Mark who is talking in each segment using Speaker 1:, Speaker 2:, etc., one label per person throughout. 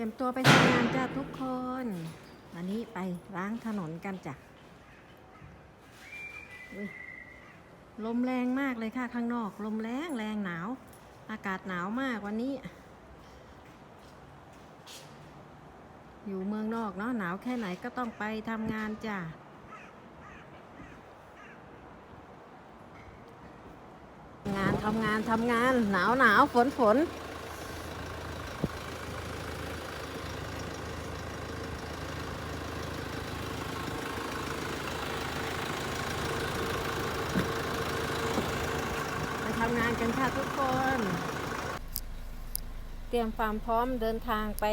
Speaker 1: รียมตัวไปทำงานจ้าทุกคน วันนี้ไปล้างถนนกันจ้ะลมแรงมากเลยค่ะข้างนอก ลมแรงแรงหนาว อากาศหนาวมากวันนี้ อยู่เมืองนอกเนาะหนาวแค่ไหนก็ต้องไปทำงานจ้ะงานทำงานทำงาน หนาวหนาวฝนฝน ทำงานกันค่ะทุกคน เตรียมความพร้อมเดินทางไป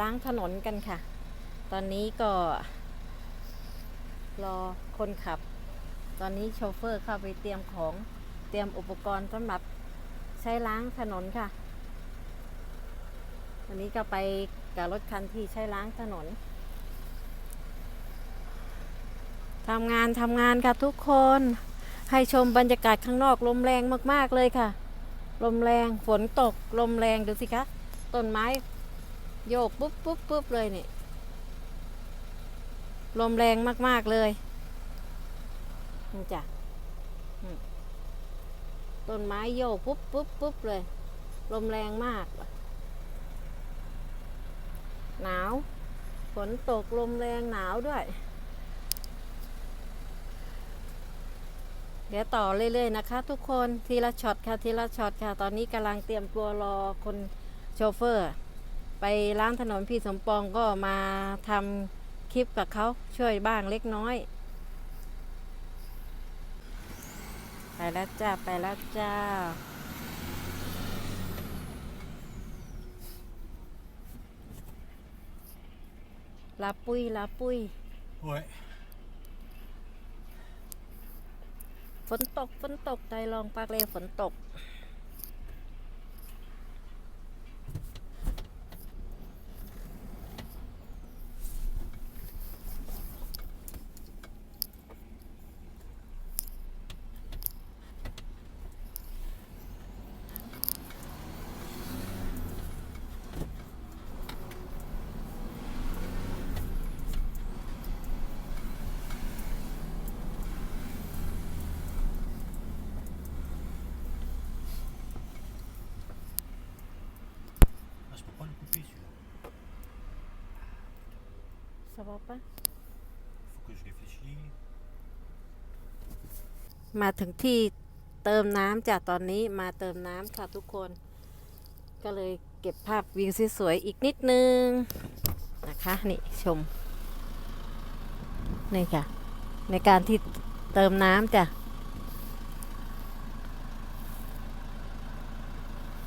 Speaker 1: ล้างถนนกันค่ะ ตอนนี้ก็ รอคนขับ ตอนนี้โชเฟอร์เข้าไปเตรียมของเตรียมอุปกรณ์สำหรับใช้ล้างถนนค่ะ วันนี้ก็ไปกับรถคันที่ใช้ล้างถนนทำงานทำงานค่ะทุกคน ให้ชมบรรยากาศข้างนอกลมแรงมากๆเลยค่ะ ลมแรงฝนตก ลมแรงดูสิคะต้นไม้ โยกปุ๊บปุ๊บปุ๊บเลยนี่ลมแรงมากๆเลยนี่จ้ะต้นไม้โยกปุ๊บปุ๊บปุ๊บเลย ลมแรงมาก หนาว ฝนตกลมแรงหนาวด้วย เดี๋ยวต่อเรื่อยๆนะคะ ทุกคนทีละช็อตค่ะทีละช็อตค่ะ ตอนนี้กำลังเตรียมตัวรอคนโชเฟอร์ ไปล้างถนนพี่สมปองก็มาทำคลิปกับเขาช่วยบ้างเล็กน้อย ไปแล้วจ้าไปแล้วจ้าลาปุ้ยลาปุ้ย
Speaker 2: Ouais.
Speaker 1: ฝนตกฝนตกใจลองปากเลฝนตก สบายปะ
Speaker 2: Faut que je réfléchisse.
Speaker 1: มาถึงที่เติมน้ำจากตอนนี้มาเติมน้ำค่ะทุกคน ก็เลยเก็บภาพวิวสวยๆอีกนิดนึง นะคะนี่ชม นี่ค่ะ ในการที่เติมน้ำจ้ะ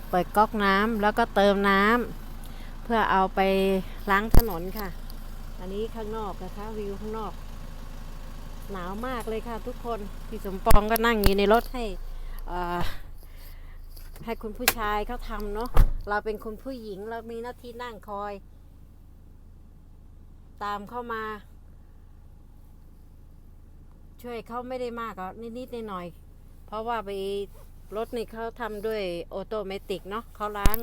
Speaker 1: เปิดก๊อกน้ำแล้วก็เติมน้ำเพื่อเอาไปล้างถนนค่ะ อันนี้ข้างนอกนะคะวิวข้างนอก หนาวมากเลยค่ะทุกคน พี่สมปองก็นั่งอยู่ในรถให้ให้คุณผู้ชายเขาทำเนาะเราเป็นคุณผู้หญิงเรามีหน้าที่นั่งคอย ตามเข้ามา ช่วยเขาไม่ได้มากก็นิดๆหน่อยๆเพราะว่าไปรถนี่เขาทำด้วยออโตเมติกเนาะเขาล้าง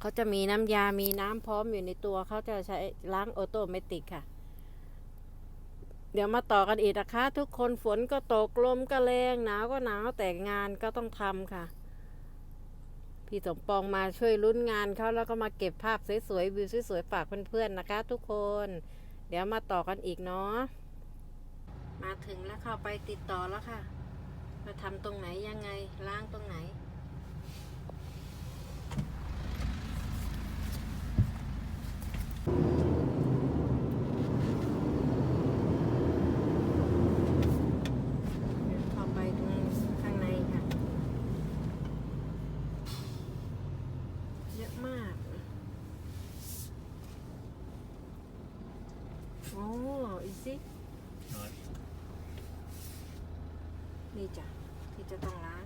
Speaker 1: เขาจะมีน้ำยา มีน้ำพร้อมอยู่ในตัว เขาจะใช้ล้างออโตเมติกค่ะ เดี๋ยวมาต่อกันอีกนะคะ ทุกคนฝนก็ตกลมก็แรงหนาวก็หนาวแต่งานก็ต้องทำค่ะ พี่สมปองมาช่วยลุ้นงานเขาแล้วก็มาเก็บภาพสวยๆวิวสวยๆฝากเพื่อนๆนะคะ ทุกคน เดี๋ยวมาต่อกันอีกเนาะ มาถึงแล้วเข้าไปติดต่อแล้วค่ะ มาทำตรงไหนยังไงล้างตรงไหน เดินเข้าไปตรงข้างในค่ะ เยอะมาก โอ้อีสิ
Speaker 2: Ouais.
Speaker 1: นี่จ้ะที่จะต้องล้าง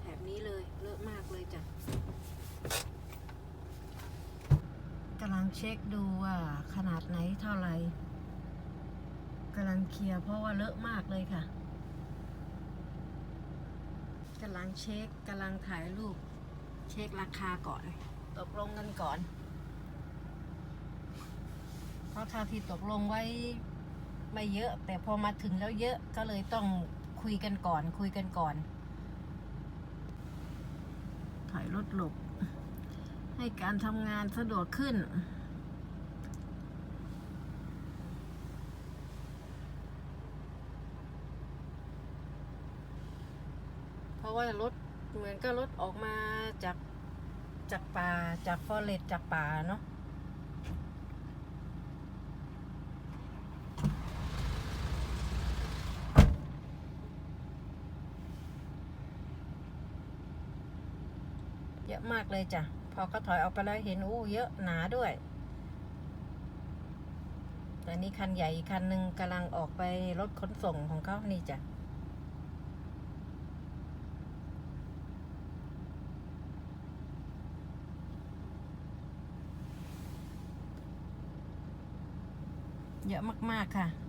Speaker 1: แถบนี้เลยเลอะมากเลยจ้ะกำลังเช็คดูว่าขนาดไหนเท่าไหร่กำลังเคลียร์เพราะว่าเลอะมากเลยค่ะกำลังเช็คกำลังถ่ายรูป เช็คราคาก่อน ตกลงกันก่อนเพ ราะถ้าที่ตกลงไว้ไม่เยอะ แต่พอมาถึงแล้วเยอะก็เลยต้องคุยกันก่อน คุยกันก่อน ถอยรถหลบ ให้การทำงานสะดวกขึ้น เพราะว่ารถเหมือนก็รถออกมาจากจากป่าจากฟอเรสจากป่าเนาะ อะมากเลยจ้ะ พอเขาถอยออกไปแล้วเห็นโอ้เยอะหนาด้วยแต่นี่คันใหญ่อีกคันหนึ่งกำลังออกไปรถขนส่งของเขานี่จ้ะ เยอะมาก ๆ ค่ะ